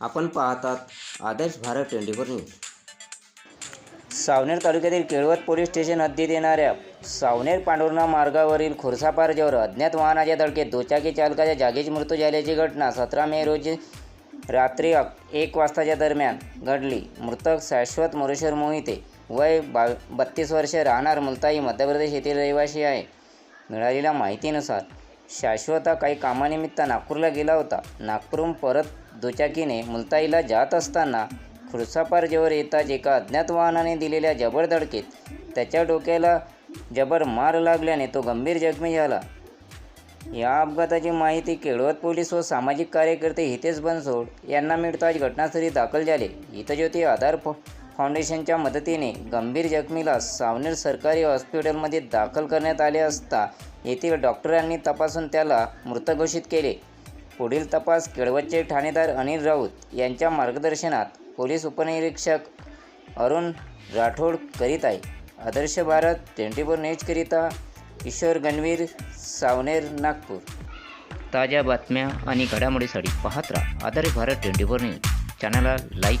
आपण पाहतात Adarsh Bharat twenty four news. Savner तालुक्यातील केळवत पोलीस स्टेशन हद्दीत येणाऱ्या सावनेर पांडुर्णा मार्गावरील खुरसापारजेवर अज्ञात वाहनाच्या धडकेत दुचाकी चालकाच्या जागीच मृत्यू झाल्याची घटना सतरा मे रोजी रात्री अक एक वाजताच्या दरम्यान घडली. मृतक शाश्वत मोरेश्वर मोहिते वय बा बत्तीस वर्षे राहणार मुलताई मध्य प्रदेश येथील रहिवासी आहे. मिळालेल्या माहितीनुसार शाश्वता काही कामानिमित्त नागपूरला गेला होता. नागपूरहून परत दुचाकीने मुलताईला जात असताना खुर्सापारजेवर येताच एका अज्ञात वाहनाने दिलेल्या जबर धडकेत त्याच्या डोक्याला जबर मार लागल्याने तो गंभीर जखमी झाला. या अपघाताची माहिती केळवत पोलीस व सामाजिक कार्यकर्ते हितेश बनसोड यांना मिळताच घटनास्थळी दाखल झाले. हितज्योती आधार फ फाउंडेशनच्या मदतीने गंभीर जखमीला सावनेर सरकारी हॉस्पिटलमध्ये दाखल करण्यात आले असता येथील डॉक्टरांनी तपासून त्याला मृत घोषित केले. पुढील तपास केळवतचे ठाणेदार अनिल राऊत यांच्या मार्गदर्शनात पोलीस उपनिरीक्षक अरुण राठोड करीत आहे. आदर्श भारत ट्वेंटी फोर न्यूजकरिता किशोर गणवीर सावनेर नागपूर. ताज्या बातम्या आणि घडामोडीसाठी पाहत राहा Adarsh Bharat twenty four news. चॅनलला लाईक